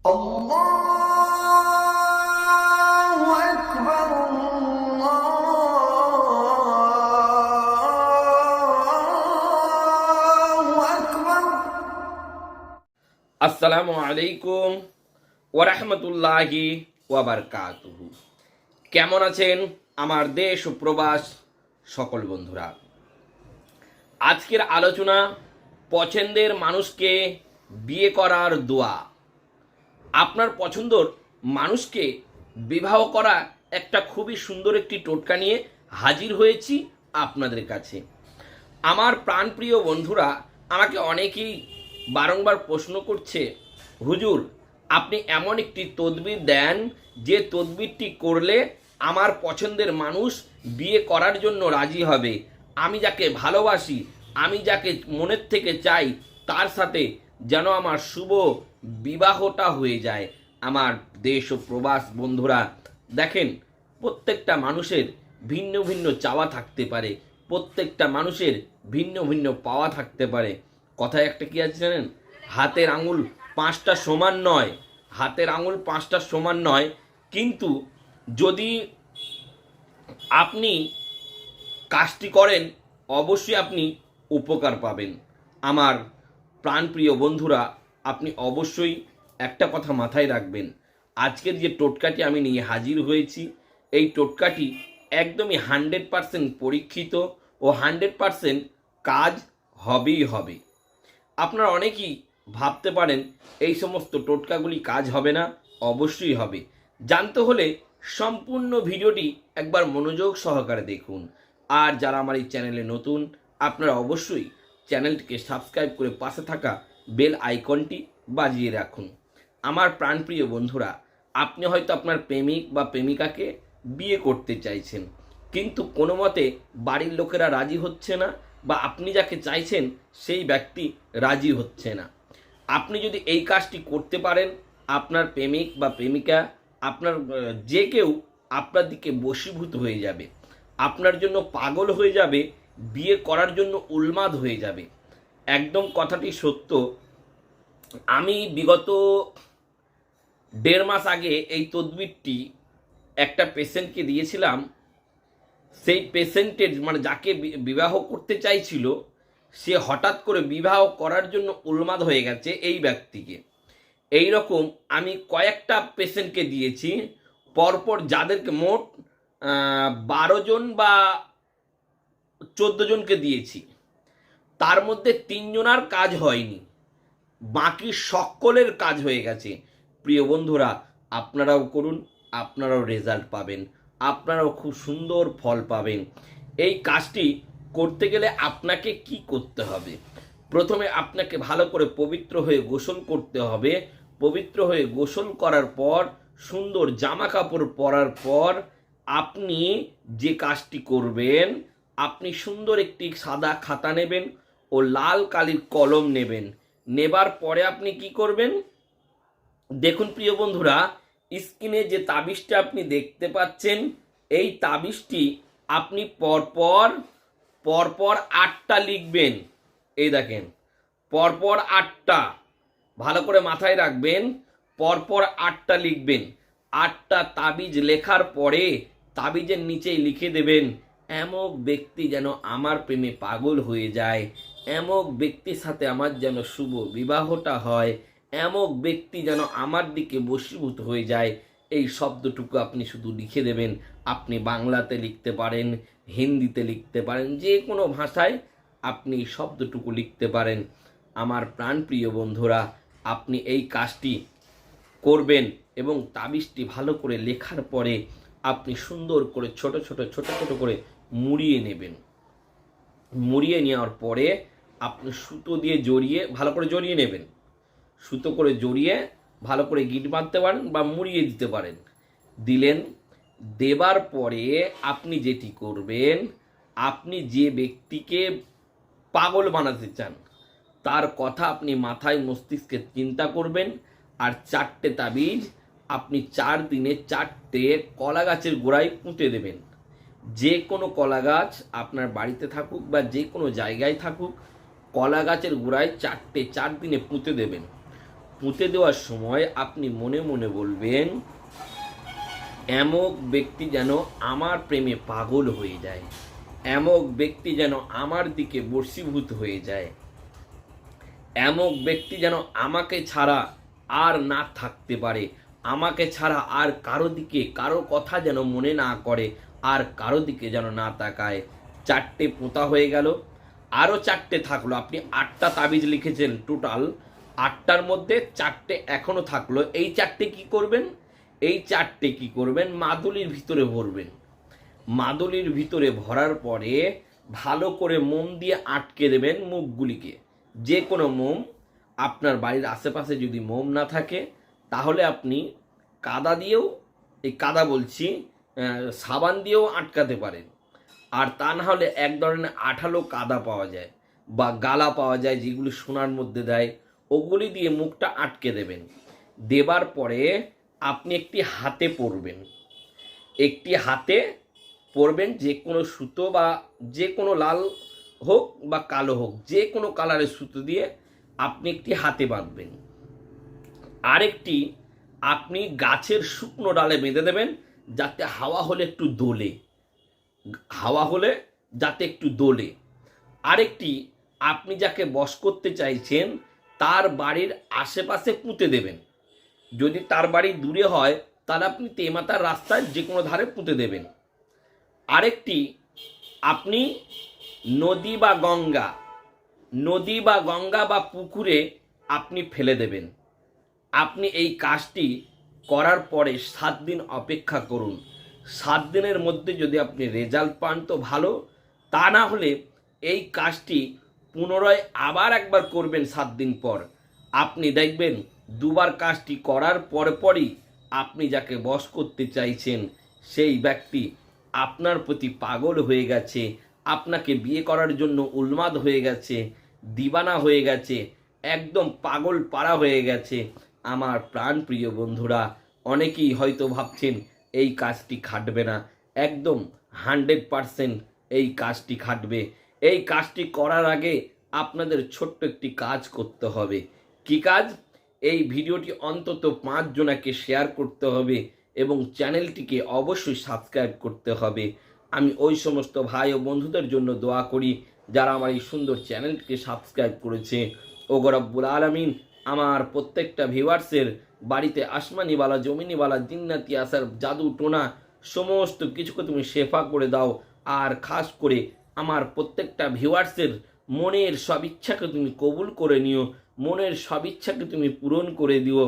আসসালামু আলাইকুম ওরহমতুল্লাহি ওয়াবারকাতুহু কেমন আছেন আমার দেশ ও প্রবাস সকল বন্ধুরা? আজকের আলোচনা পছন্দের মানুষকে বিয়ে করার দোয়া। আপনার পছন্দর মানুষকে বিবাহ করা একটা খুবই সুন্দর একটি টোটকা নিয়ে হাজির হয়েছি আপনাদের কাছে। আমার প্রাণপ্রিয় বন্ধুরা, আমাকে অনেকেই বারংবার প্রশ্ন করছে, হুজুর, আপনি এমন একটি তদবির দেন যে তদবিরটি করলে আমার পছন্দের মানুষ বিয়ে করার জন্য রাজি হবে। আমি যাকে ভালোবাসি, আমি যাকে মনের থেকে চাই, তার সাথে যেন আমার শুভ বিবাহটা হয়ে যায় আমার দেশ ও প্রবাস বন্ধুরা। দেখেন, প্রত্যেকটা মানুষের ভিন্ন ভিন্ন চাওয়া থাকতে পারে, প্রত্যেকটা মানুষের ভিন্ন ভিন্ন পাওয়া থাকতে পারে। কথায় একটা কি আছে জানেন? হাতের আঙুল পাঁচটা সমান নয়, হাতের আঙুল পাঁচটা সমান নয়। কিন্তু যদি আপনি কাজটি করেন, অবশ্যই আপনি উপকার পাবেন। আমার প্রাণপ্রিয় বন্ধুরা আপনি অবশ্যই একটা কথা মাথায় রাখবেন। আজকের যে টোটকাটি আমি নিয়ে হাজির হয়েছি, এই টোটকাটি একদমই হান্ড্রেড পারসেন্ট পরীক্ষিত ও হান্ড্রেড পারসেন্ট কাজ হবেই হবে। আপনারা অনেকেই ভাবতে পারেন, এই সমস্ত টোটকাগুলি কাজ হবে না, অবশ্যই হবে। জানতে হলে সম্পূর্ণ ভিডিওটি একবার মনোযোগ সহকারে দেখুন। আর যারা আমার এই চ্যানেলে নতুন, আপনারা অবশ্যই চ্যানেলটিকে সাবস্ক্রাইব করে পাশে থাকা বেল আইকনটি বাজিয়ে রাখুন। আমার প্রাণপ্রিয় বন্ধুরা, আপনি হয়তো আপনার প্রেমিক বা প্রেমিকাকে বিয়ে করতে চাইছেন, কিন্তু কোনো মতে বাড়ির লোকেরা রাজি হচ্ছে না বা আপনি যাকে চাইছেন সেই ব্যক্তি রাজি হচ্ছে না। আপনি যদি এই কাজটি করতে পারেন, আপনার প্রেমিক বা প্রেমিকা, আপনার যে কেউ আপনার দিকে বশীভূত হয়ে যাবে। আপনার জন্য পাগল হয়ে যাবে, বিয়ে করার জন্য উন্মাদ হয়ে যাবে। একদম কথাটি সত্য। আমি বিগত দেড় মাস আগে এই তদবিরটি একটা পেশেন্টকে দিয়েছিলাম। সেই পেশেন্টের মানে যাকে বিবাহ করতে চাইছিল, সে হঠাৎ করে বিবাহ করার জন্য উন্মাদ হয়ে গেছে এই ব্যক্তিকে। এই রকম আমি কয়েকটা পেশেন্টকে দিয়েছি। পরপর যাদেরকে মোট বারো জন বা চোদ্দ জনকে দিয়েছি। তার মধ্যে তিনজনার কাজ হয়নি। বাকি সকলের কাজ হয়ে গেছে। প্রিয় বন্ধুরা, আপনারাও করুন, আপনারাও রেজাল্ট পাবেন, আপনারাও খুব সুন্দর ফল পাবেন। এই কাজটি করতে গেলে আপনাকে কি করতে হবে? প্রথমে আপনাকে ভালো করে পবিত্র হয়ে গোসল করতে হবে। পবিত্র হয়ে গোসল করার পর, সুন্দর জামা কাপড় পরার পর আপনি যে কাজটি করবেন, আপনি সুন্দর একটি সাদা খাতা নেবেন ও লাল কালির কলম নেবেন। নেবার পরে আপনি কি করবেন? দেখুন প্রিয় বন্ধুরা, স্ক্রিনে যে তাবিজটা আপনি দেখতে পাচ্ছেন, এই তাবিজটি আপনি পরপর পরপর আটটা লিখবেন। এই দেখেন, পরপর আটটা, ভালো করে মাথায় রাখবেন, পরপর আটটা লিখবেন। আটটা তাবিজ লেখার পরে তাবিজের নিচেই লিখে দেবেন এমক ব্যক্তি যেন আমার প্রেমে পাগল হয়ে যায়। এমক ব্যক্তির সাথে আমার যেন শুভ বিবাহটা হয়, এমক ব্যক্তি যেন আমার দিকে বশীভূত হয়ে যায়, এই শব্দটুকু আপনি শুধু লিখে দেবেন। আপনি বাংলাতে লিখতে পারেন, হিন্দিতে লিখতে পারেন, যে কোনো ভাষায় আপনি এই শব্দটুকু লিখতে পারেন। আমার প্রাণপ্রিয় বন্ধুরা, আপনি এই কাজটি করবেন এবং তাবিজটি ভালো করে লেখার পরে আপনি সুন্দর করে ছোট ছোট ছোট ছোট করে মুড়িয়ে নেবেন। মুড়িয়ে নেওয়ার পরে আপনি সুতো দিয়ে জড়িয়ে ভালো করে জড়িয়ে নেবেন। সুতো করে জড়িয়ে ভালো করে গিট বাঁধতে পারেন বা মুড়িয়ে দিতে পারেন। দিলেন, দেবার পরে আপনি যেটি করবেন, আপনি যে ব্যক্তিকে পাগল বানাতে চান, তার কথা আপনি মাথায় মস্তিষ্কে চিন্তা করবেন আর চারটে তাবিজ আপনি চার দিনে চারটে কলা গাছের গোড়ায় পুঁতে দেবেন। যে কোনো কলা গাছ আপনার বাড়িতে থাকুক বা যে কোনো জায়গায় থাকুক কলা গাছের গোড়ায় চারটে, চার দিনে পুঁতে দেবেন। পুঁতে দেওয়ার সময় আপনি মনে মনে বলবেন, এমক ব্যক্তি যেন আমার প্রেমে পাগল হয়ে যায়। এমক ব্যক্তি যেন আমার দিকে বর্ষীভূত হয়ে যায়। এমক ব্যক্তি যেন আমাকে ছাড়া আর না থাকতে পারে। আমাকে ছাড়া আর কারও দিকে, কারও কথা যেন মনে না করে, আর কারও দিকে যেন না তাকায়। চারটে পোঁতা হয়ে গেল। আরও চারটে থাকল। আপনি আটটা তাবিজ লিখেছেন টোটাল আটটার মধ্যে চারটে এখনও থাকল। এই চারটে কি করবেন? এই চারটে কি করবেন? মাদুলির ভিতরে ভরবেন। মাদুলির ভিতরে ভরার পরে ভালো করে মোম দিয়ে আটকে দেবেন মুখগুলিকে। যে কোনো মোম আপনার বাড়ির আশেপাশে যদি মোম না থাকে, তাহলে আপনি কাদা দিয়েও, এই কাদা বলছি সাবান দিয়েও আটকাতে পারেন। আর তা না হলে এক ধরনের আঠালো কাদা পাওয়া যায় বা গালা পাওয়া যায় যেগুলি সোনার মধ্যে দেয়। ওগুলি দিয়ে মুখটা আটকে দেবেন। দেবার পরে আপনি একটি হাতে পরবেন। একটি হাতে পরবেন যে কোনো সুতো বা যে কোনো লাল হোক বা কালো হোক, যে কোনো কালারের সুতো দিয়ে আপনি একটি হাতে বাঁধবেন। আরেকটি, আপনি গাছের শুকনো ডালে বেঁধে দেবেন যাতে হাওয়া হলে একটু দোলে। হাওয়া হলে যাতে একটু দোলে। আরেকটি, আপনি যাকে বস করতে চাইছেন, তার বাড়ির আশেপাশে পুঁতে দেবেন। যদি তার বাড়ি দূরে হয়, তাহলে আপনি তেমাতার রাস্তায় যে কোনো ধারে পুঁতে দেবেন। আরেকটি, আপনি নদী বা গঙ্গা, নদী বা গঙ্গা বা পুকুরে আপনি ফেলে দেবেন। আপনি এই কাজটি করার পরে সাত দিন অপেক্ষা করুন। সাত দিনের মধ্যে যদি আপনি রেজাল্ট পান তো ভালো। তা না হলে এই কাজটি পুনরায় আবার একবার করবেন সাত দিন পর। আপনি দেখবেন দুবার কাজটি করার পরে পরই আপনি যাকে বশ করতে চাইছেন, সেই ব্যক্তি আপনার প্রতি পাগল হয়ে গেছে, আপনাকে বিয়ে করার জন্য উন্মাদ হয়ে গেছে, দিবানা হয়ে গেছে, একদম পাগল পাড়া হয়ে গেছে। আমার প্রাণ প্রিয় বন্ধুরা, অনেকেই হয়তো ভাবছেন এই কাজটি খাটবে না। একদম হান্ড্রেড পারসেন্ট এই কাজটি খাটবে। এই কাজটি করার আগে আপনাদের ছোট্ট একটি কাজ করতে হবে। কি কাজ? এই ভিডিওটি অন্তত পাঁচজনাকে শেয়ার করতে হবে এবং চ্যানেলটিকে অবশ্যই সাবস্ক্রাইব করতে হবে। আমি ওই সমস্ত ভাই ও বন্ধুদের জন্য দোয়া করি, যারা আমার এই সুন্দর চ্যানেলটিকে সাবস্ক্রাইব করেছে। ও গরব্বুল আলমিন আমার প্রত্যেকটা ভিউয়ার্সের বাড়িতে আসমানিওয়ালা, জমিনিওয়ালা, জিন্নাতি, আসার জাদু, টোনা, সমস্ত কিছুকে তুমি শেফা করে দাও। আর খাস করে আমার প্রত্যেকটা ভিউয়ার্সের মনের সব ইচ্ছাকে তুমি কবুল করে নিও, মনের সব ইচ্ছাকে তুমি পূরণ করে দিও।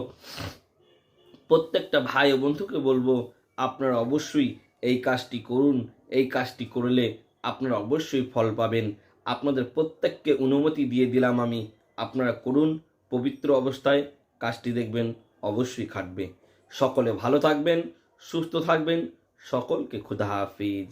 প্রত্যেকটা ভাই ও বন্ধুকে বলব, আপনারা অবশ্যই এই কাজটি করুন, এই কাজটি করলে আপনারা অবশ্যই ফল পাবেন। আপনাদের প্রত্যেককে অনুমতি দিয়ে দিলাম আমি। আপনারা করুন পবিত্র অবস্থায় কাজটি দেখবেন অবশ্যই খাটবে। সকলে ভালো থাকবেন সুস্থ থাকবেন। সকলকে খুদা হাফিজ।